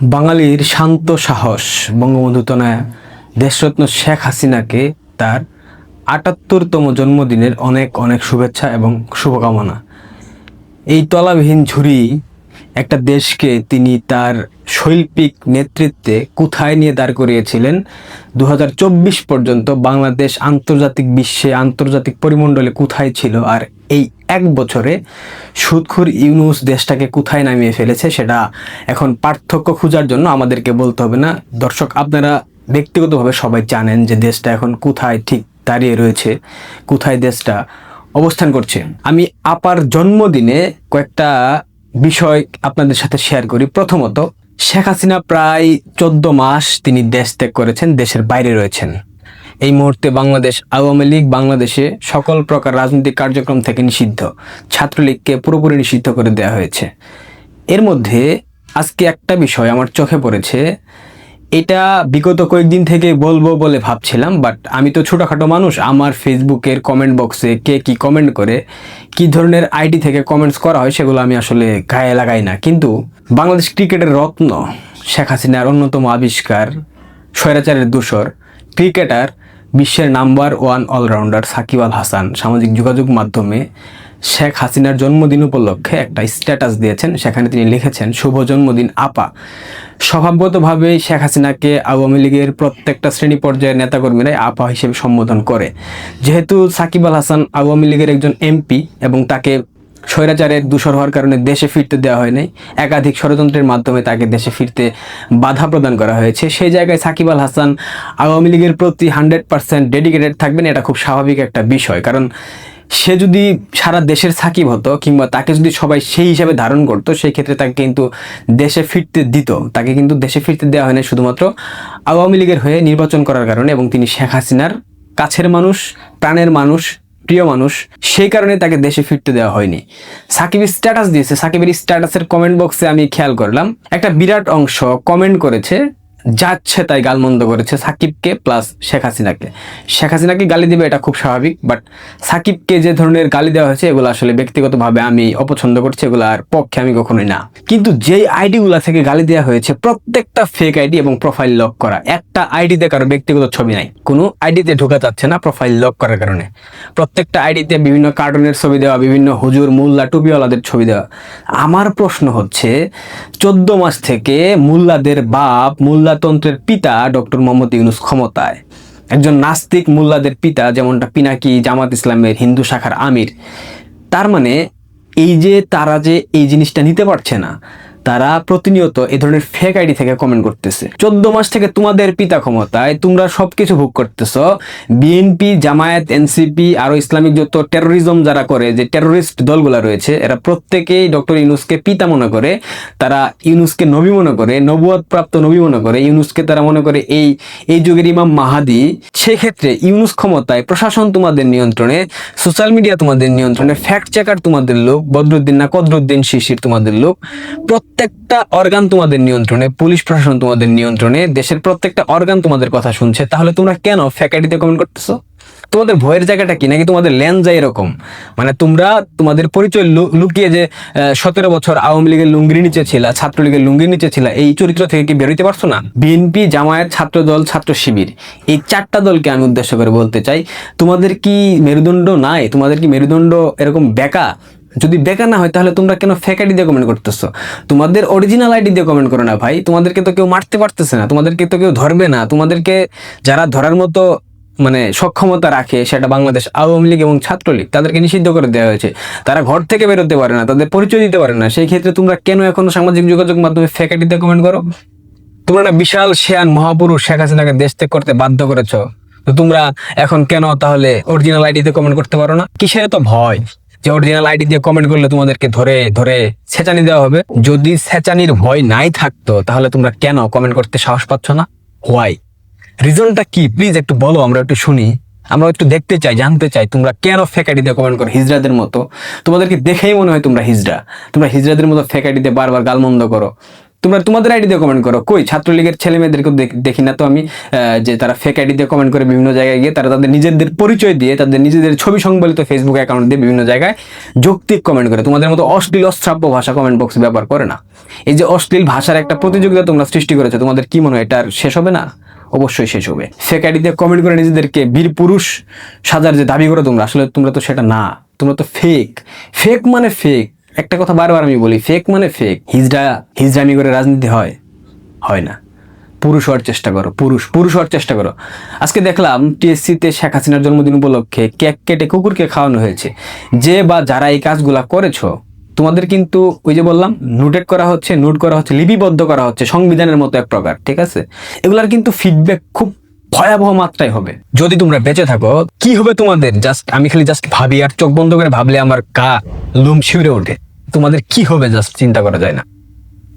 বাঙালির শান্ত সাহস। বঙ্গবন্ধু তনয়া দেশরত্ন শেখ হাসিনাকে তার আটাত্তরতম জন্মদিনের অনেক অনেক শুভেচ্ছা এবং শুভকামনা। এই তলাবিহীন ঝুড়ি একটা দেশকে তিনি তার শৈল্পিক নেতৃত্বে কোথায় নিয়ে দাঁড় করিয়েছিলেন দু হাজার চব্বিশ পর্যন্ত বাংলাদেশ আন্তর্জাতিক বিশ্বে আন্তর্জাতিক পরিমণ্ডলে কোথায় ছিল আর এই এক বছরে সুদখুর ইউনুস দেশটাকে কোথায় নামিয়ে ফেলেছে সেটা এখন পার্থক্য খোঁজার জন্য আমাদেরকে বলতে হবে না। দর্শক, আপনারা ব্যক্তিগতভাবে সবাই জানেন যে দেশটা এখন কোথায় ঠিক দাঁড়িয়ে রয়েছে, কোথায় দেশটা অবস্থান করছে। আমি আপার জন্মদিনে কয়েকটা বিষয় আপনাদের সাথে শেয়ার করি। প্রথমত, শেখ হাসিনা প্রায় চোদ্দ মাস তিনি দেশ ত্যাগ করেছেন, দেশের বাইরে রয়েছেন। এই মুহূর্তে বাংলাদেশ, আওয়ামী লীগ বাংলাদেশে সকল প্রকার রাজনৈতিক কার্যক্রম থেকে নিষিদ্ধ। ছাত্রলীগকে পুরোপুরি নিষিদ্ধ করে দেওয়া হয়েছে। এর মধ্যে আজকে একটা বিষয় আমার চোখে পড়েছে। এটা বিগত কয়েকদিন থেকে বলব বলে ভাবছিলাম বাট আমি তো ছোটোখাটো মানুষ, আমার ফেসবুকের কমেন্ট বক্সে কে কি কমেন্ট করে, কি ধরনের আইডি থেকে কমেন্টস করা হয় সেগুলো আমি আসলে গায়ে লাগাই না। কিন্তু বাংলাদেশ ক্রিকেটের রত্ন শেখ হাসিনার অন্যতম আবিষ্কার, স্বৈরাচারের দূষর, ক্রিকেটার বিশ্বের number one allrounder Shakib Al Hasan সামাজিক যোগাযোগ মাধ্যমে শেখ হাসিনার জন্মদিন উপলক্ষে একটা স্ট্যাটাস দিয়েছেন। সেখানে তিনি লিখেছেন, শুভ জন্মদিন, আপা। স্বভাবগতভাবেই শেখ হাসিনাকে আওয়ামী লীগের প্রত্যেকটা শ্রেণি পর্যায়ের নেতাকর্মীরাই আপা হিসেবে সম্বোধন করে। যেহেতু সাকিব আল হাসান আওয়ামী লীগের একজন এমপি এবং তাকে স্বৈরাচারের দূষর হওয়ার কারণে দেশে ফিরতে দেওয়া হয় নাই। একাধিক ষড়যন্ত্রের মাধ্যমে তাকে দেশে ফিরতে বাধা প্রদান করা হয়েছে। সেই জায়গায় সাকিব আল হাসান আওয়ামী লীগের প্রতি হান্ড্রেড পার্সেন্ট ডেডিকেটেড থাকবেন, এটা খুব স্বাভাবিক একটা বিষয়। কারণ সে যদি সারা দেশের সাকিব হতো কিংবা তাকে যদি সবাই সেই হিসাবে ধারণ করতো, সেই ক্ষেত্রে তাকে কিন্তু দেশে ফিরতে দিত। তাকে কিন্তু দেশে ফিরতে দেওয়া হয় না শুধুমাত্র আওয়ামী লীগের হয়ে নির্বাচন করার কারণে এবং তিনি শেখ হাসিনার কাছের মানুষ, প্রাণের মানুষ প্রিয় মানুষ, সেই কারণে তাকে দেশে ফিরতে দেওয়া হয়নি। সাকিব স্ট্যাটাস দিয়েছে। সাকিবের স্ট্যাটাসের কমেন্ট বক্সে আমি খেয়াল করলাম। একটা বিরাট অংশ কমেন্ট করেছে যাচ্ছে তাই গালমন্দ করেছে সাকিবকে প্লাস শেখ হাসিনাকে। শেখ হাসিনাকে গালি দিবে এটা খুব স্বাভাবিক বাট সাকিবকে যে ধরনের গালি দেওয়া হয়েছে এগুলো আসলে ব্যক্তিগতভাবে আমি অপছন্দ করছি, এগুলো আর পক্ষে আমি কখনোই না। কিন্তু যেই আইডিগুলো থেকে গালি দেওয়া হয়েছে, প্রত্যেকটা ফেক আইডি এবং প্রোফাইল লক করা। একটা আইডিতে কারও ব্যক্তিগত ছবি নাই। কোনো আইডিতে ঢোকা যাচ্ছে না প্রোফাইল লক করার কারণে। প্রত্যেকটা আইডিতে বিভিন্ন কার্টুনের ছবি দেওয়া, বিভিন্ন হুজুর, মোল্লা, টুপিওয়ালাদের ছবি দেওয়া। আমার প্রশ্ন হচ্ছে, চোদ্দ মাস থেকে মোল্লাদের বাপ মোল্লাতন্ত্রের পিতা ডক্টর মোহাম্মদ ইউনুস ক্ষমতায়। একজন নাস্তিক মোল্লাদের পিতা যেমনটা পিনাকি জামাত ইসলামের হিন্দু শাখার আমির। তার মানে এই যে তারা যে এই জিনিসটা নিতে পারছে না তারা প্রতিনিয়ত এই ধরনের ফেক আইডি থেকে কমেন্ট করতেছে। চোদ্দ মাস থেকে তোমাদের পিতা ক্ষমতায় তোমরা সবকিছু ভোগ করতেছ। বিএনপি জামায়াত এনসিপি আরও ইসলামিক যত টেরোরিজম যারা করে, যে টেরোরিস্ট দলগুলো রয়েছে, এরা প্রত্যেকেই ডক্টর ইউনুসকে পিতা মনে করে, তারা ইউনুসকে নবী মনে করে নবুয়াদ প্রাপ্ত নবী মনে করে, ইউনুসকে তারা মনে করে এই এই যুগের ইমাম মাহাদি। সেক্ষেত্রে ইউনুস ক্ষমতায় প্রশাসন তোমাদের নিয়ন্ত্রণে সোশ্যাল মিডিয়া তোমাদের নিয়ন্ত্রণে ফ্যাক্ট চেকার তোমাদের লোক, বদরুদ্দিন না, কদরুদ্দিন শিশির তোমাদের লোক প্রত্যেকটা অর্গান তোমাদের নিয়ন্ত্রণে, পুলিশ প্রশাসন তোমাদের নিয়ন্ত্রণে, দেশের প্রত্যেকটা অর্গান তোমাদের কথা শুনছে, তাহলে তোমরা কেন ফ্যাকাল্টিতে কমেন্ট করতেছো? তোমাদের ভয়ের জায়গাটা কি? নাকি তোমাদের লেনজা এরকম মানে তোমরা তোমাদের পরিচয় লুকিয়ে যে সতেরো বছর আওয়ামী লীগের লুঙ্গির নিচে ছিল, ছাত্রলীগের লুঙ্গির নিচে ছিল, এই চরিত্র থেকে কি বেরোতে পারছ না? বিএনপি জামায়াত ছাত্র দল ছাত্র শিবির, এই চারটা দলকে আমি উদ্দেশ্য করে বলতে চাই, তোমাদের কি মেরুদণ্ড নাই? তোমাদের কি মেরুদণ্ড এরকম বেকা? যদি বেকার না হয়, তাহলে তোমরা কেন ফেক আইডি দিয়ে কমেন্ট করতেছো? তোমাদের অরিজিনাল আইডি দিয়ে কমেন্ট করো না ভাই। তোমাদেরকে তো কেউ মারতে পারতেছে না, তোমাদেরকে তো কেউ ধরবে না। তোমাদেরকে যারা ধরার মতো মানে সক্ষমতা রাখে, সেটা বাংলাদেশ আওয়ামী লীগ এবং ছাত্রলীগ, তাদেরকে নিষিদ্ধ করে দেওয়া হয়েছে। তারা ঘর থেকে বেরোতে পারে না, তাদের পরিচয় দিতে পারে না। সেই ক্ষেত্রে তোমরা কেন এখনও সামাজিক যোগাযোগ মাধ্যমে ফেক দিয়ে কমেন্ট করো? তোমরা না বিশাল শেয়ান মহাপুরুষ শেখ হাসিনাকে দেশ ত্যাগ করতে বাধ্য করেছ। তো তোমরা এখন কেন তাহলে অরিজিনাল আইডিতে কমেন্ট করতে পারো না? কিসের তো ভয়? যে অরিজিনাল আইডি দিয়ে কমেন্ট করলে তোমাদেরকে ধরে ধরে সেচানি দেওয়া হবে। যদি সেচানির ভয় নাই থাকতো, তাহলে তোমরা কেন কমেন্ট করতে সাহস পাচ্ছ না? হোয়াই রিজনটা কি? প্লিজ একটু বলো, আমরা একটু শুনি। আমরা একটু দেখতে চাই, জানতে চাই, তোমরা কেন ফেক আইডি দিয়ে কমেন্ট করো? হিজরাদের মতো। তোমাদেরকে দেখেই মনে হয় তোমরা হিজরা। তোমরা হিজরাদের মতো ফেক আইডি দিয়ে বারবার গালমন্দ করো। তোমরা তোমাদের আইডি দিয়ে কমেন্ট করো। কই? ছাত্রলীগের ছেলে মেয়েদেরকে দেখি না তো আমি যে তারা ফেক আইডি দিয়ে কমেন্ট করে বিভিন্ন জায়গায় গিয়ে তারা তাদের নিজেদের পরিচয় দিয়ে, তাদের নিজেদের ছবি সংবলিত ফেসবুক অ্যাকাউন্ট দিয়ে বিভিন্ন জায়গায় যৌক্তিক কমেন্ট করে। তোমাদের মতো অশ্লীল, অশ্রাব্য ভাষা কমেন্ট বক্স ব্যবহার করে না। এই যে অশ্লীল ভাষার একটা প্রতিযোগিতা তোমরা সৃষ্টি করেছ, তোমাদের কি মনে হয়, এটা আর শেষ হবে না? অবশ্যই শেষ হবে। ফেক আইডি দিয়ে কমেন্ট করে নিজেদেরকে বীর পুরুষ সাজার যে দাবি করো তোমরা, আসলে তোমরা তো সেটা না। তোমরা তো ফেক ফেক মানে ফেক একটা কথা বারবার আমি বলি ফেক মানে ফেক হিজড়া, হিজড়ামি করে রাজনীতি হয় হয় না। পুরুষ হওয়ার চেষ্টা করো, পুরুষ পুরুষ হওয়ার চেষ্টা করো। আজকে দেখলাম টিএসসিতে শেখ হাসিনার জন্মদিন উপলক্ষে কেক কেটে কুকুরকে খাওয়ানো হয়েছে। যে বা যারা এই কাজগুলা করেছ, তোমাদের কিন্তু ওই যে বললাম নোটেট করা হচ্ছে নোট করা হচ্ছে, লিপিবদ্ধ করা হচ্ছে সংবিধানের মতো এক প্রকার, ঠিক আছে? এগুলার কিন্তু ফিডব্যাক খুব ভয়াবহ মাত্রায় হবে। যদি তোমরা বেঁচে থাকো, কি হবে তোমাদের? জাস্ট আমি খালি জাস্ট ভাবি আর চোখ বন্ধ করে ভাবলে আমার কা লুম শিউরে ওঠে। তোমাদের কি হবে জাস্ট চিন্তা করা যায় না।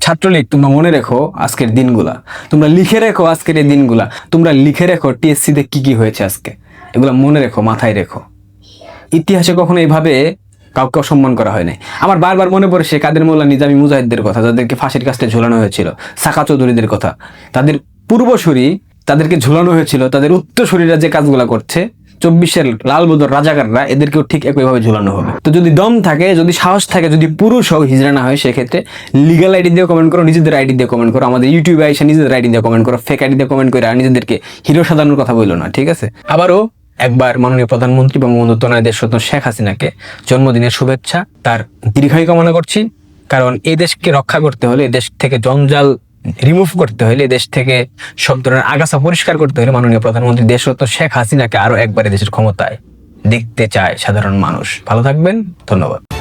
ছাত্রলীগ, তোমরা মনে রেখো আজকের দিনগুলা। তোমরা লিখে রেখো আজকের এই দিনগুলা। তোমরা লিখে রেখো টিএসসি তে কি কি হয়েছে আজকে। এগুলা মনে রেখো, মাথায় রেখো। ইতিহাসে কখনো এইভাবে কাউকে অসম্মান করা হয় নাই। আমার বারবার মনে পড়ে সে কাদের মোল্লা নিজামী মুজাহিদদের কথা, যাদেরকে ফাঁসির কাছে ঝোলানো হয়েছিল, সাকা চৌধুরীদের কথা। তাদের পূর্বসূরি তাদেরকে ঝোলানো হয়েছিল, তাদের উত্তরসূরিরা যে কাজগুলো করছে চব্বিশের লাল বদর রাজাকাররা এদেরকেও ঠিক একইভাবে ঝুলানো হবে। তো যদি দম থাকে, যদি সাহস থাকে, যদি পুরুষ হোক হিজড়া না হয়, সেক্ষেত্রে লিগাল আইডি দিয়ে কমেন্ট করো, নিজেদের আইডি দিয়ে কমেন্ট করো, আমাদের ইউটিউবে এসে নিজেদের আইডি দিয়ে কমেন্ট করো ফেক আইডি দিয়ে কমেন্ট করে আর নিজেদেরকে হিরো সাজানোর কথা বলল না, ঠিক আছে? আবারও একবার মাননীয় প্রধানমন্ত্রী বঙ্গবন্ধু তনয় দেশরত্ন শেখ হাসিনাকে জন্মদিনের শুভেচ্ছা, তার দীর্ঘায়ু কামনা করছি, কারণ এই দেশকে রক্ষা করতে হলে দেশ থেকে জঞ্জাল রিমুভ করতে হলে দেশ থেকে সব ধরনের আগাছা পরিষ্কার করতে হলে মাননীয় প্রধানমন্ত্রী দেশরত্ন শেখ হাসিনাকে আরও একবারে দেশের ক্ষমতায় দেখতে চায় সাধারণ মানুষ। ভালো থাকবেন, ধন্যবাদ।